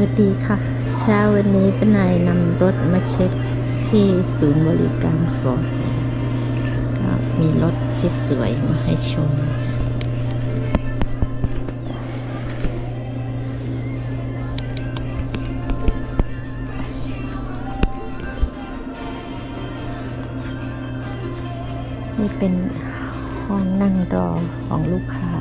วัสดีค่ะ เช้าวันนี้เป็นนายนำรถมาเช็คที่ศูนย์บริการฟอร์ดก็มีรถสวยๆมาให้ชม นี่เป็นห้องนั่งรอของลูกค้า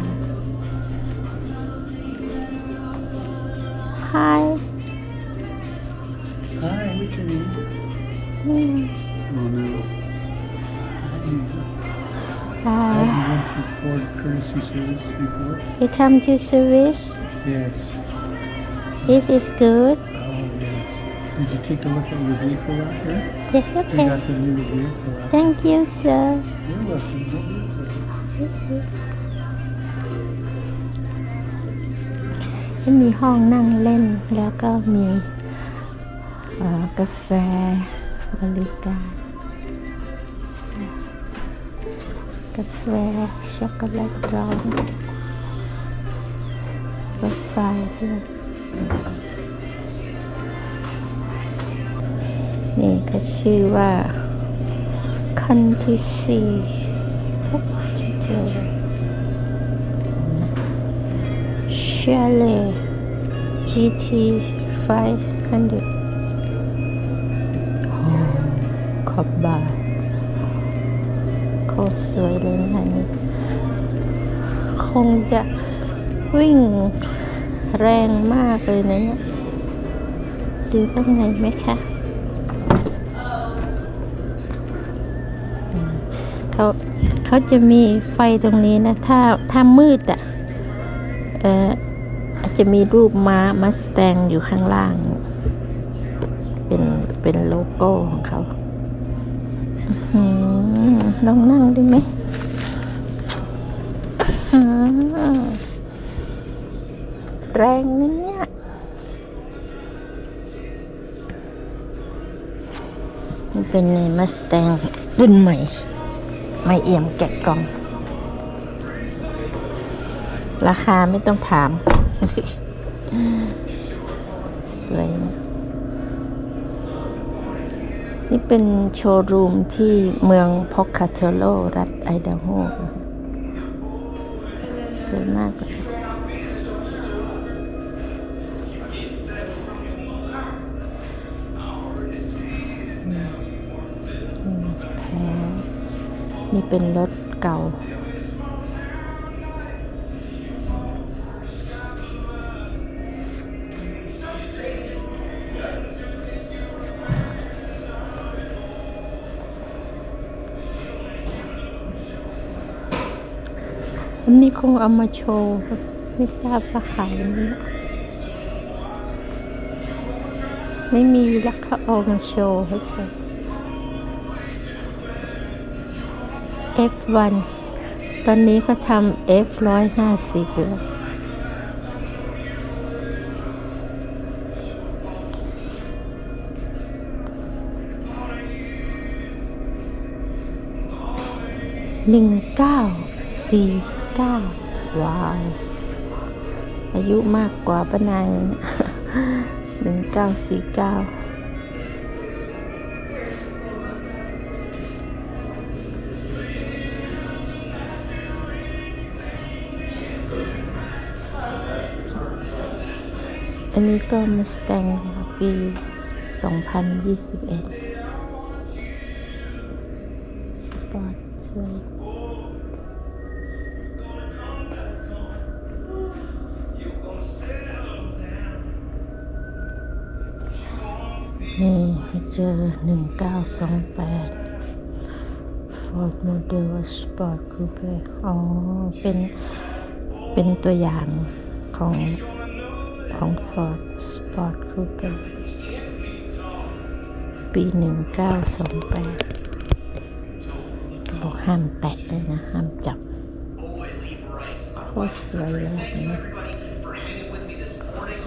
Ford Courtesy Service before? You come to service Yes. This is good Oh yes. Did you take a look at your vehicle out here? Yes We okay got the new vehicle out. Thank you sir You're welcome. Don't be afraid. Yes sir มีห้องนั่งเล่นแล้วก็มีเอ่อกาแฟบริการ กาแฟ ช็อกโกแลตร้อนรถไฟด้วยนี่ก็ชื่อว่า คันที่สี่พบเจอเชลเล GT 500 โคตรสวยเลยนะคะนี่คงจะวิ่งแรงมากเลยนะเนี่ยดูข้างในไหมคะเขาเขาจะมีไฟตรงนี้นะ ถ้าถ้ามืดอะ่ะเอออาจจะมีรูปม้ามาสแตงอยู่ข้างล่าง เป็นเป็นโลโก้ของเขาอื้อหือ ลองนั่งดูไหมอืมแรงนะเนี่ย นี่เป็นในมาสแตงรุ่นใหม่ ไม่เอี่ยมแกะกล่อง ราคาไม่ต้องถาม สวยนะ นี่เป็นโชว์รูมที่เมืองพอกคาเทโล รัฐไอดาโฮสวยมากเลยอืมอืมแพ้นี่เป็นรถ คงเอามาโชว์ไม่ทราบว่าขายไหมไม่มีแล้วเขาเอามาโชว์ให้เฉย F1 ตอนนี้เขาทำ F ร้อยห้าสิบแล้วหนึ่งเก้าสี่้า ว้าว อายุมากกว่าป้านายหนึ่งเก้าสี่เก้าอันนี้ก็มาสแตงปี 2021 สปอร์ตสวย เจอหนึ่งเก้าสองแปด Ford Model Sport Coupe อ๋อ เป็น เป็นตัวอย่างของของ Ford Sport Coupe ปีหนึ่งเก้าสองแปดบอกห้ามแตะเลยนะ ห้ามจับโคตรสวยเลยนะ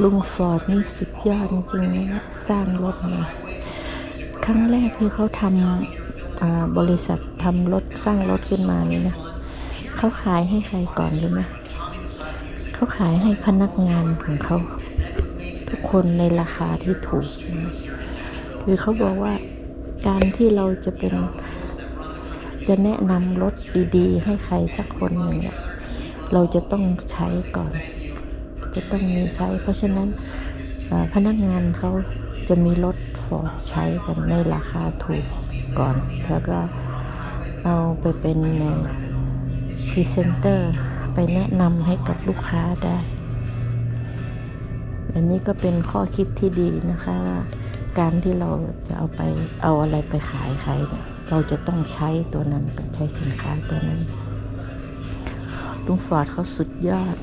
ลุงฟอร์ดนี่สุดยอดจริงๆนะสร้างรถมา ครั้งแรกที่เขาทำบริษัททำรถสร้างรถขึ้นมานี่นะเขาขายให้ใครก่อนรู้ไหมเขาขายให้พนักงานของเขา ทุกคนในราคาที่ถูกคือเขาบอกว่าการที่เราจะเป็นจะแนะนำรถดีๆ ให้ใครสักคนหนึ่งเนี่ยเราจะต้องใช้ก่อน จะต้องมีใช้ เพราะฉะนั้นพนักงานเขาจะมีรถ ฟอร์ดใช้กันในราคาถูกก่อน แล้วก็เอาไปเป็นพรีเซนเตอร์ไปแนะนำให้กับลูกค้าได้ อันนี้ก็เป็นข้อคิดที่ดีนะคะว่าการที่เราจะเอาไปเอาอะไรไปขายใครเนี่ยเราจะต้องใช้ตัวนั้นใช้สินค้าตัวนั้นลุงฟอร์ดเขาสุดยอด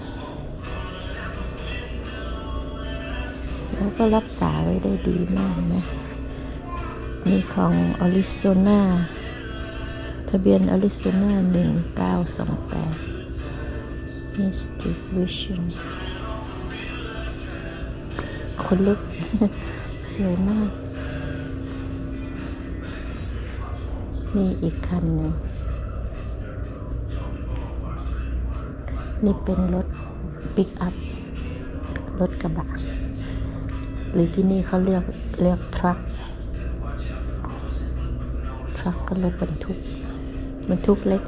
แล้วก็รักษาไว้ได้ดีมากนะ นี่ของอ r i z o n a ทะเบียนอ r i z o n a 1928 Mystic Vision คนลุก สวยมาก นี่อีกคันหนึ่ง นี่เป็นรถปิกอัพ รถกระบะ หรือที่นี่เขาเรียกเรียกทรัคทรัคก็รถบรรทุกบรรทุกเล็ก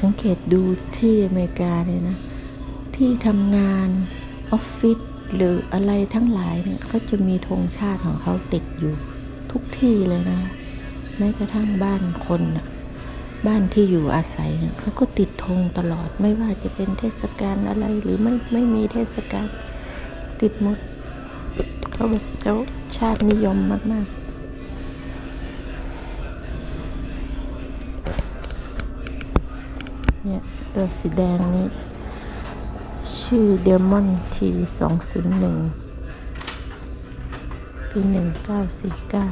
สังเกตดูที่อเมริกาเลยนะ ที่ทำงาน ออฟฟิศ หรืออะไรทั้งหลายเนี่ยเขาจะมีธงชาติของเขาติดอยู่ทุกที่เลยนะ แม้กระทั่งบ้านคนนะบ้านที่อยู่อาศัยเนี่ยเขาก็ติดธงตลอดไม่ว่าจะเป็นเทศกาลอะไรหรือไม่ไม่มีเทศกาลติดหมดเขาแบบเขาชาตินิยมมากๆเนี่ยตัวสีแดงนี้ ชื่อเดมอนทีสองศูนย์หนึ่งปีหนึ่งเก้าสี่เก้า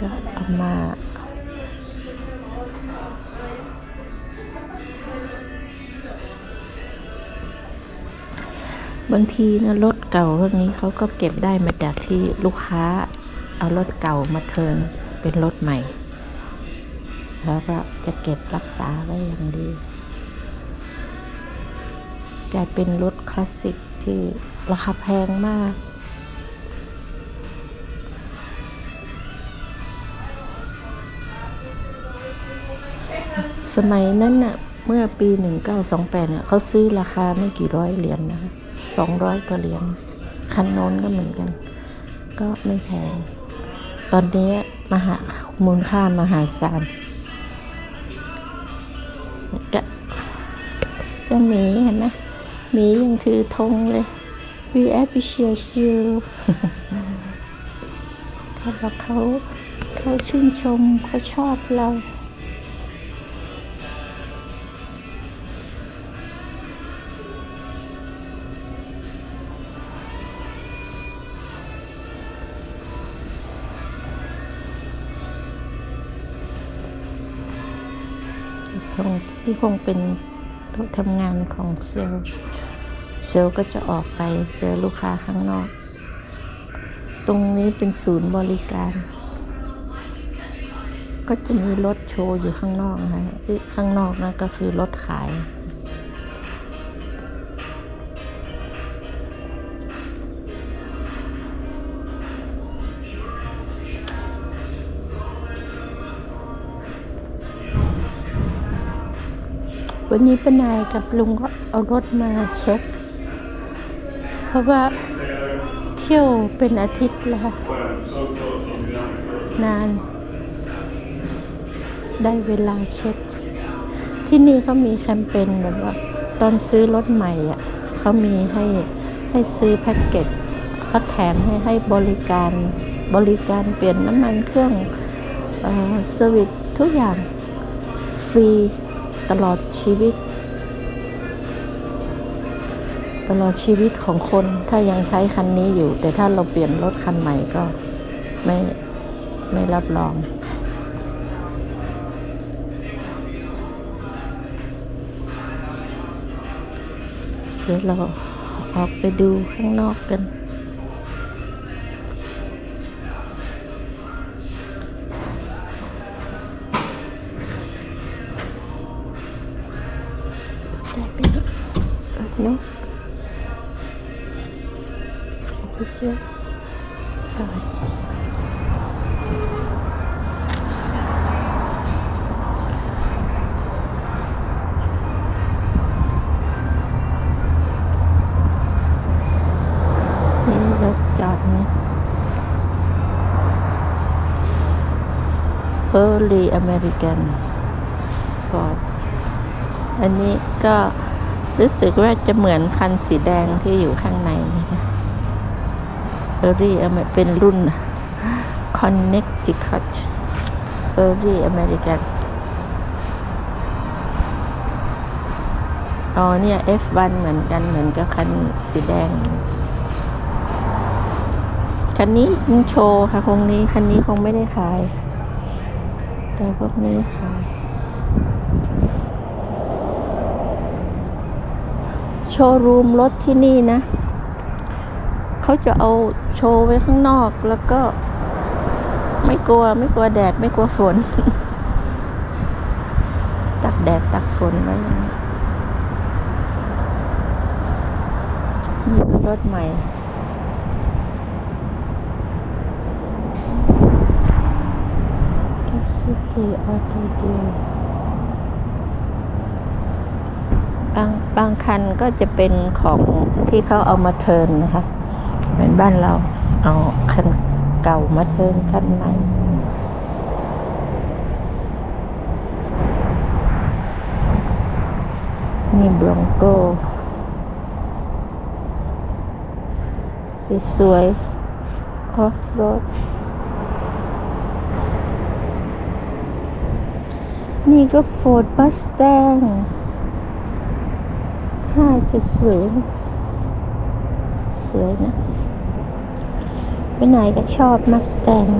ก็เอามาางทีนะรถเก่าพวกนี้เขาก็เก็บได้มาจากที่ลูกค้าเอารถเก่ามาเทิร์นเป็นรถใหม่ แล้วก็จะเก็บรักษาไว้อย่างดีกลายเป็นรถคลาสสิกที่ราคาแพงมากสมัยนั้นน่ะ เมื่อปี 1928 เนี่ยเขาซื้อราคาไม่กี่ร้อยเหรียญนะคะ200 กว่าเหรียญคันโน้นก็เหมือนกัน ก็ไม่แพง ตอนนี้มหามูลค่ามหาศาลจะเจะมีเห็นไหมมียังถือธงเลย we appreciate you เขาบอกเขาเขาชื่นชมเขาชอบเรา ที่คงเป็นโต๊ะทำงานของเซลล์เซลล์ก็จะออกไปเจอลูกค้าข้างนอก ตรงนี้เป็นศูนย์บริการ ก็จะมีรถโชว์อยู่ข้างนอกนะฮะข้างนอกนั่นก็คือรถขาย วันนี้ป้านายกับลุงก็เอารถมาเช็ค เพราะว่าเที่ยวเป็นอาทิตย์แล้วค่ะนาน ได้เวลาเช็ค ที่นี่เขามีแคมเปญแบบว่า ตอนซื้อรถใหม่อะเขามีให้ให้ซื้อแพ็กเกจเขาแถมให้ให้บริการบริการเปลี่ยนน้ำมันเครื่องเอ่อสวิตทุกอย่างฟรี ตลอดชีวิต ตลอดชีวิตของคนถ้ายังใช้คันนี้อยู่ แต่ถ้าเราเปลี่ยนรถคันใหม่ก็ไม่ไม่รับรองเดี๋ยวเราออกไปดูข้างนอกกัน นี่รถจอดนี่ Early American Ford อันนี้ก็รู้สึกว่าจะเหมือนคันสีแดงที่อยู่ข้างในนะคะเออรี่เป็นรุ่น Connecticut Early American อ๋อเนี่ย F1 เหมือนกันเหมือนกับคันสีแดง คันนี้คงโชว์ค่ะคงนี้คันนี้คงไม่ได้ขาย แต่พวกนี้ขาย โชว์รูมรถที่นี่นะ เขาจะเอาโชว์ไว้ข้างนอกแล้วก็ไม่กลัวไม่กลัวแดดไม่กลัวฝน ตักแดดตักฝนไว้นี่รถใหม่ City Auto Deal บางบางคันก็จะเป็นของที่เขาเอามาเทินนะคะ เหมือนบ้านเรา เอาคันเก่ามาเทินคันใหม่นี่บรองโก้สีสวยออฟโรด นี่ก็ Ford Mustang 5.0 สวยนะไปไหนก็ชอบ Mustang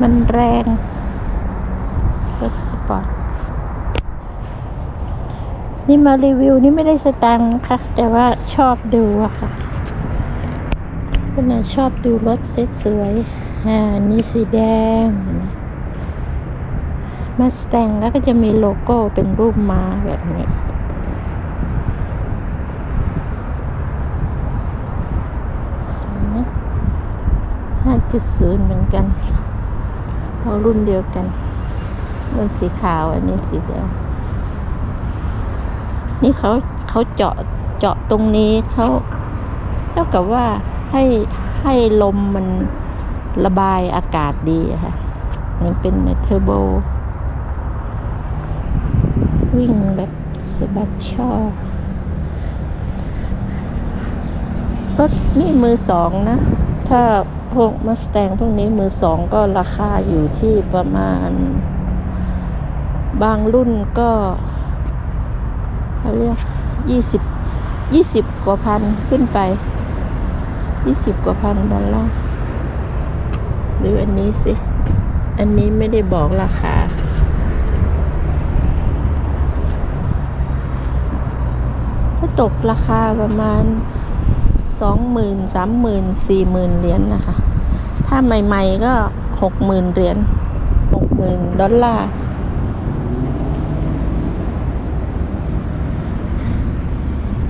มันแรงรถสปอร์ตนี่มารีวิวนี่ไม่ได้สตังค์นะคะ แต่ว่าชอบดูอะค่ะคนไหนชอบดูรถสวยๆอ่านี่สีแดง มาสแตงแล้วก็จะมีโลโก้เป็นรูปม้าแบบนี้สวยนะห้าจุดศูนย์เหมือนกันเอารุ่นเดียวกันรุ่นสีขาวอันนี้สีแดงนี่เขาเขาเจาะเจาะตรงนี้เขาเท่ากับว่าให้ให้ลมมันระบายอากาศดีค่ะ มันเป็นเทอร์โบ วิ่งแบบสบัดชอรถนี่มือสองนะ ถ้าพวกมาสแตงพวกนี้มือสองก็ราคาอยู่ที่ประมาณ บางรุ่นก็เขาเรียกยี่สิบยี่สิบกว่าพันขึ้นไปยี่สิบกว่าพันดอลลาร์หรืออันนี้สิ อันนี้ไม่ได้บอกราคา ตกราคาประมาณสองหมื่นสามหมื่นสี่หมื่นเหรียญนนะคะ ถ้าใหม่ๆก็หกหมื่นเหรียญหกหมื่นดอลลาร์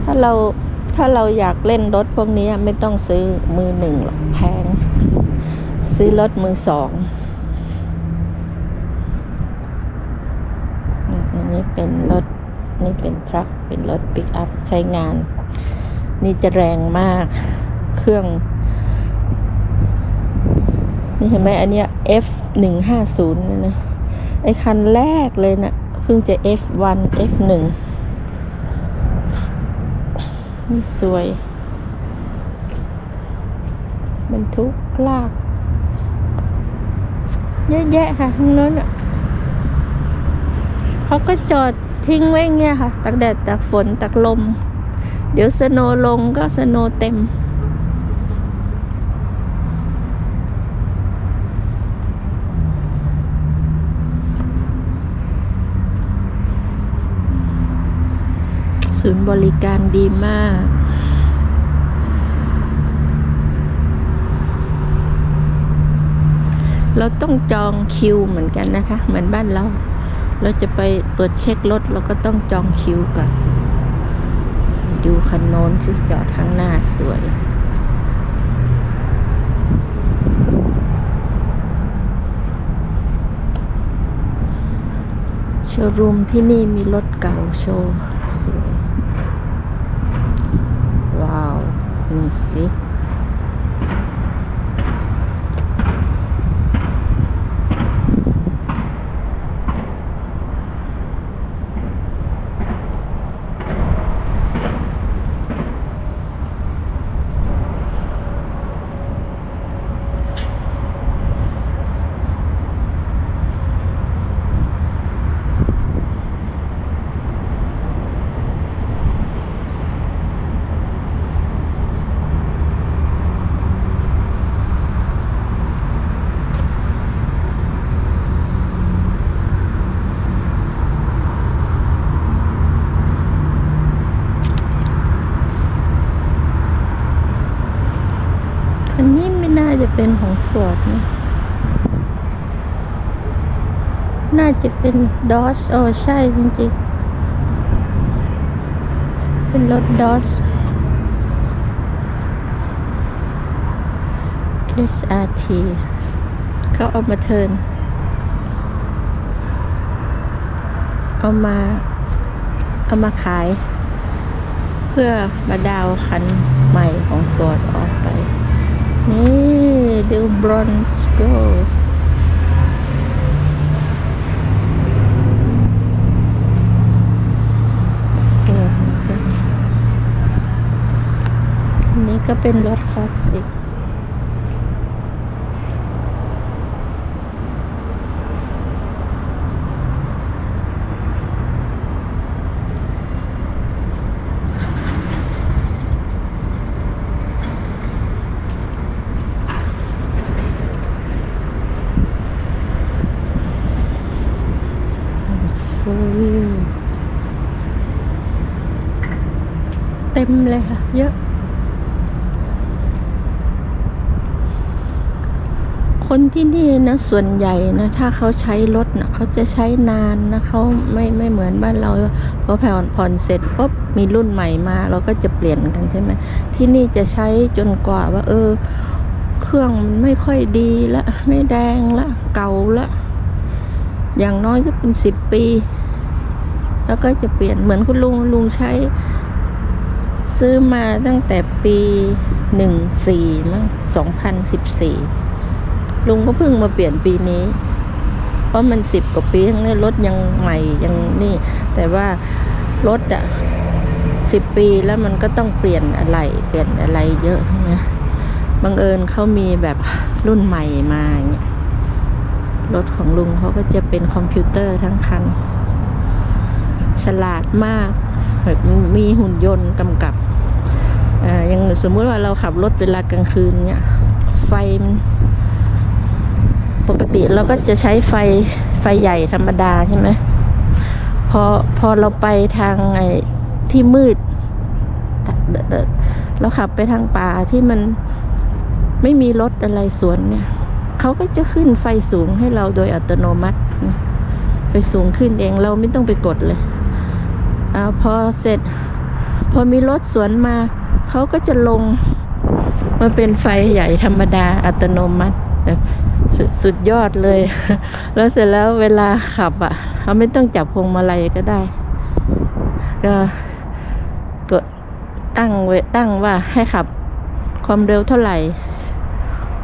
ถ้าเราถ้าเราอยากเล่นรถพวกนี้ไม่ต้องซื้อมือหนึ่งหรอกแพง ซื้อรถมือสองอันนี้เป็นรถ นี่เป็นทรัคเป็นรถปิกอัพใช้งาน นี่จะแรงมาก เครื่อง นี่เห็นไหมอันเนี้ย F หนึ่งห้าศูนย์นะ ไอคันแรกเลยนะเพิ่งจะ F1 F1 นี่สวยบรรทุกลาก เยอะแยะค่ะทั้งนั้นอะเขาก็จอด ทิ้งไว้เงี้ยค่ะตักแดดตักฝนตักลม เดี๋ยวสโนว์ลงก็สโนว์เต็ม ศูนย์บริการดีมากเราต้องจองคิวเหมือนกันนะคะ เหมือนบ้านเรา เราจะไปตรวจเช็ครถเราก็ต้องจองคิวก่อน ดูคันโน้นสิจอดข้างหน้าสวยโชว์รูมที่นี่มีรถเก่าโชว์สวย ว้าว นี่สิ เป็นของฟอร์ดนะน่าจะเป็นดอสโอ้ใช่จริงๆ เป็นรถดอส SRT เขาเอามาเทิน เอามา เอามาขาย เพื่อมาดาวน์คันใหม่ของฟอร์ดออกไป นี่ ดูบรอนซ์โกอันนี้ก็เป็นรถคลาสสิก four wheel เลยค่ะ เยอะ คนที่นี่นะ ส่วนใหญ่นะ ถ้าเขาใช้รถนะเขาจะใช้นานนะเขาไม่ไม่เหมือนบ้านเราพอผ่อนผ่อนเสร็จปุ๊บมีรุ่นใหม่มา เราก็จะเปลี่ยนกันใช่ไหมที่นี่จะใช้จนกว่าว่า เออ เครื่องมันไม่ค่อยดีละไม่แดงละเก่าละอย่างน้อยก็เป็นสิบปี แล้วก็จะเปลี่ยนเหมือนคุณลุงลุงใช้ ซื้อมาตั้งแต่ปีหนึ่งสี่มั้งสองพันสิบสี่ลุงก็เพิ่งมาเปลี่ยนปีนี้ เพราะมันสิบกว่าปีทั้งนี้รถยังใหม่ยังนี่ แต่ว่ารถอะสิบปีแล้วมันก็ต้องเปลี่ยนอะไรเปลี่ยนอะไรเยอะนะบังเอิญเขามีแบบรุ่นใหม่มาเงี้ยรถของลุงเขาก็จะเป็นคอมพิวเตอร์ทั้งคัน ฉลาดมาก มีหุ่นยนต์กำกับอย่างสมมุติว่าเราขับรถเวลากลางคืนเนี่ยไฟมันปกติเราก็จะใช้ไฟไฟใหญ่ธรรมดาใช่ไหมพอพอเราไปทางไอ้ที่มืด เราขับไปทางป่าที่มันไม่มีรถอะไรสวนเนี่ยเขาก็จะขึ้นไฟสูงให้เราโดยอัตโนมัติ ไฟสูงขึ้นเองเราไม่ต้องไปกดเลย อาพอเสร็จ พอมีรถสวนมา เขาก็จะลงมาเป็นไฟใหญ่ธรรมดาอัตโนมัติแบบสสุดยอดเลย แล้วเสร็จแล้วเวลาขับอะเขาไม่ต้องจับพวงมาลัยก็ได้ ก็กดตั้งไว้ตั้งว่าให้ขับความเร็วเท่าไหร่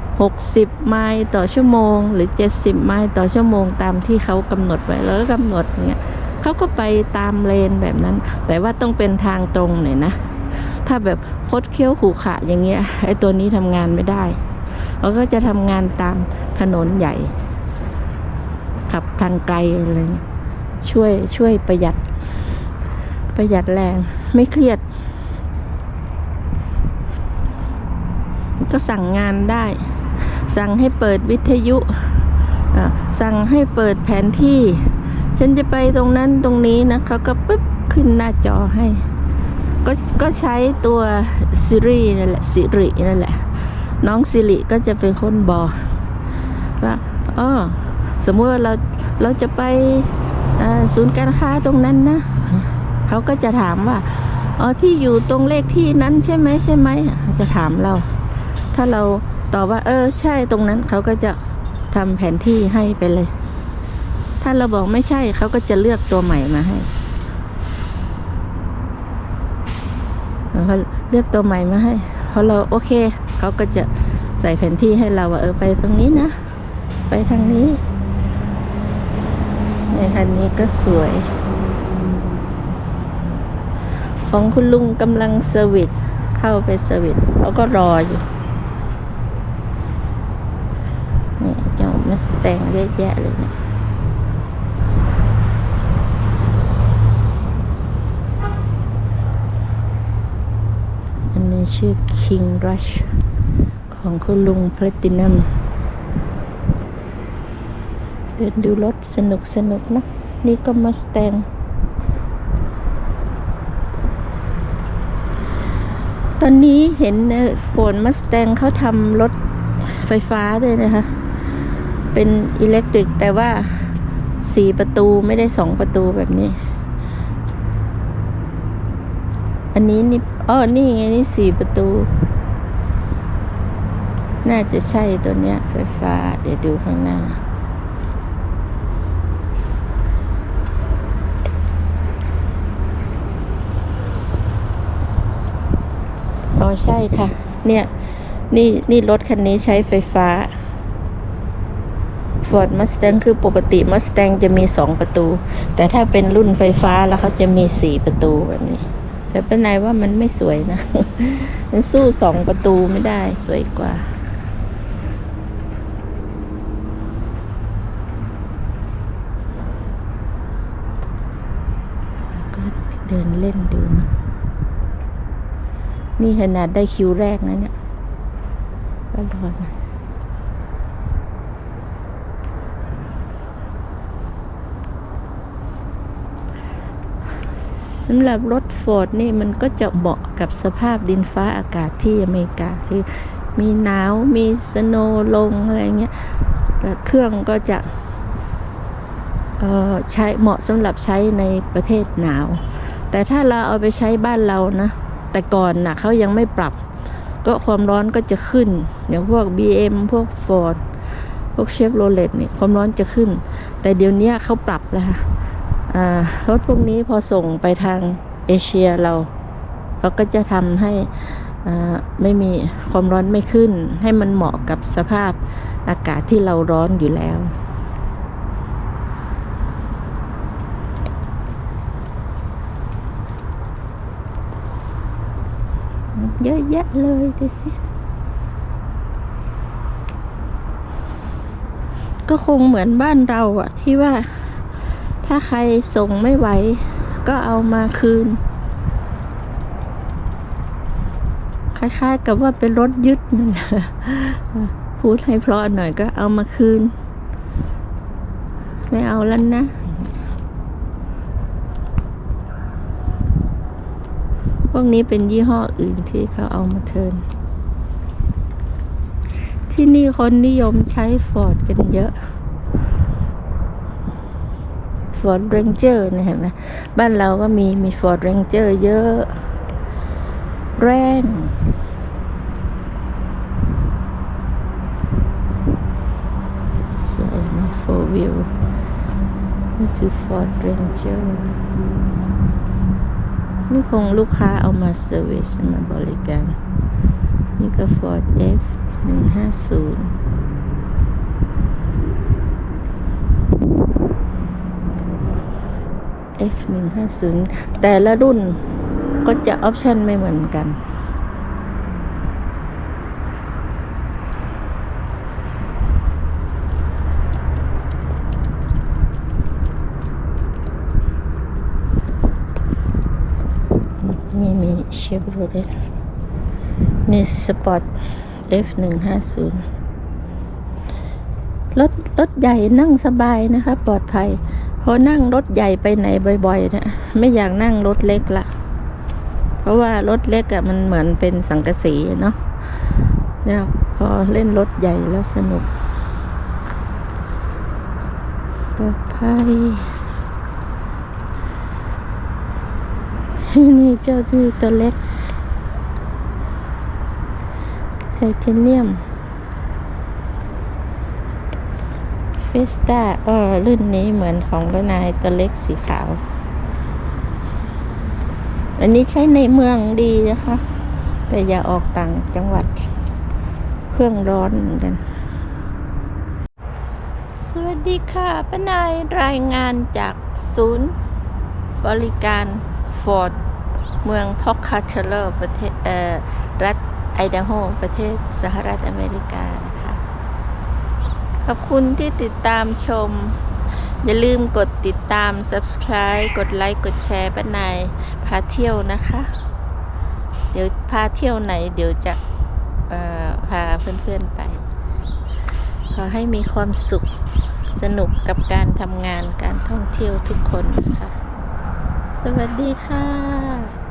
60 ไมล์ต่อชั่วโมง หรือ 70 ไมล์ต่อชั่วโมงตามที่เขากำหนดไว้แล้วก็กำหนดเงี้ย เขาก็ไปตามเลนแบบนั้น แต่ว่าต้องเป็นทางตรงหน่อยนะ ถ้าแบบคดเคี้ยวขู่ขะอย่างเงี้ยไอ้ตัวนี้ทำงานไม่ได้เขาก็จะทำงานตามถนนใหญ่ ขับทางไกลอะไรช่วยช่วยประหยัด ประหยัดแรงไม่เครียด ก็สั่งงานได้ สั่งให้เปิดวิทยุสั่งให้เปิดแผนที่ ฉันจะไปตรงนั้นตรงนี้นะเขาก็ปึ๊บขึ้นหน้าจอให้ ก็ก็ใช้ตัวซิรินั่นแหละสิรินั่นแหละ น้องสิริก็จะเป็นคนบอกว่าอ๋อสมมุติว่าเราเราจะไปศูนย์การค้าตรงนั้นนะเขาก็จะถามว่าอ๋อที่อยู่ตรงเลขที่นั้นใช่ไหมใช่ไหมจะถามเรา ถ้าเราตอบว่า เออ ใช่ตรงนั้นเขาก็จะทำแผนที่ให้ไปเลย ถ้าเราบอกไม่ใช่เขาก็จะเลือกตัวใหม่มาให้พอเลือกตัวใหม่มาให้พอเราโอเคเขาก็จะใส่แผนที่ให้เราว่าเออไปตรงนี้นะ ไปทางนี้ ในคันนี้ก็สวย ของคุณลุงกำลังเซอร์วิสเข้าไปเซอร์วิสเขาก็รออยู่เนี่ยเจ้ามาสแตงเยอะแยะเลยเนี่ย อันนี้ ชื่อ King Rush ของคุณลุง Platinum เดินดูรถสนุกสนุกนะ นี่ก็มาสแตงตอนนี้เห็นโฟนมาสแตงเขาทำรถไฟฟ้าด้วยนะคะ เป็นอิเล็กทริกแต่ว่าสี่ประตูไม่ได้สองประตูแบบนี้ อันนี้นี่อ๋อนี่ไงนี่สี่ประตู น่าจะใช่ตัวเนี้ย ไฟฟ้า เดี๋ยวดูข้างหน้า อ๋อใช่ค่ะ เนี่ย นี่นี่รถคันนี้ใช้ไฟฟ้า Ford Mustang คือปกติ Mustang จะมีสองประตู แต่ถ้าเป็นรุ่นไฟฟ้าแล้วเขาจะมีสี่ประตูแบบนี้ แต่เป็นไงว่ามันไม่สวยนะ มันสู้สองประตูไม่ได้สวยกว่า ก็เดินเล่นดูนะนี่ขนาดได้คิวแรกนะเนี่ยก็รอนะ สำหรับรถฟอร์ดนี่มันก็จะเหมาะกับสภาพดินฟ้าอากาศที่อเมริกาคือมีหนาวมีสโนลงอะไรเงี้ยแล้วเครื่องก็จะเออใช้เหมาะสำหรับใช้ในประเทศหนาว แต่ถ้าเราเอาไปใช้บ้านเรานะ แต่ก่อนนะ่ะเขายังไม่ปรับ ก็ความร้อนก็จะขึ้นอย่างพวก BM พวก Ford พวกเชฟโรเลตนี่ความร้อนจะขึ้น แต่เดี๋ยวนี้เขาปรับแล้วค่ะ รถพวกนี้พอส่งไปทางเอเชียเราเขาก็จะทำให้ไม่มีความร้อนไม่ขึ้น ให้มันเหมาะกับสภาพอากาศที่เราร้อนอยู่แล้วเยอะแยะเลยดูสิ ก็คงเหมือนบ้านเราอะที่ว่า ถ้าใครส่งไม่ไหว ก็เอามาคืน คล้ายๆกับว่าเป็นรถยึดนั่นแหละพูดให้เพราะหน่อยก็เอามาคืน ไม่เอาแล้วนะพวกนี้เป็นยี่ห้ออื่นที่เขาเอามาเทิน ที่นี่คนนิยมใช้ฟอร์ดกันเยอะ ฟอร์ดเรนเจอร์นะเห็นไหมบ้านเราก็มีมีฟอร์ดเรนเจอร์เยอะ แรงสวยไหมโฟวิวนี่คือ Ford Ranger นี่คงลูกค้าเอามาเซอร์วิสมาบริการ นี่ก็ Ford F หนึ่งห้าศูนย์ F หนึ่งห้าศูนย์ แต่ละรุ่นก็จะออปชันไม่เหมือนกันนี่มีเชฟโรเลตนี่สปอร์ต F หนึ่งห้าศูนย์รถรถใหญ่นั่งสบายนะคะ ปลอดภัย พราะนั่งรถใหญ่ไปไหนบ่อยๆเนะไม่อยากนั่งรถเล็กละเพราะว่ารถเล็กอะมันเหมือนเป็นสังกะสีเนาะเนี่ยพอเล่นรถใหญ่แล้วสนุกปลอดภัยนี่เจ้าที่ตัวเล็กไทเทเนียม เฟสตาเออรุ่นนี้เหมือนของรนายตัวเล็กสีขาว อันนี้ใช้ในเมืองดีนะคะ แต่อย่าออกต่างจังหวัด เครื่องร้อนเหมือนกัน สวัสดีค่ะปนายรายงานจากศูนย์บริการฟอร์ดเมืองพอกคาเทเลอร์ประเทศเอ่อรัฐไอดาโฮประเทศสหรัฐอเมริกา ขอบคุณที่ติดตามชม อย่าลืมกดติดตาม subscribe กดไลค์ กดแชร์ป้านายพาเที่ยวนะคะ เดี๋ยวพาเที่ยวไหน เดี๋ยวจะพาเพื่อนๆไป ขอให้มีความสุขสนุกกับการทำงานการท่องเที่ยวทุกคนนะคะ สวัสดีค่ะ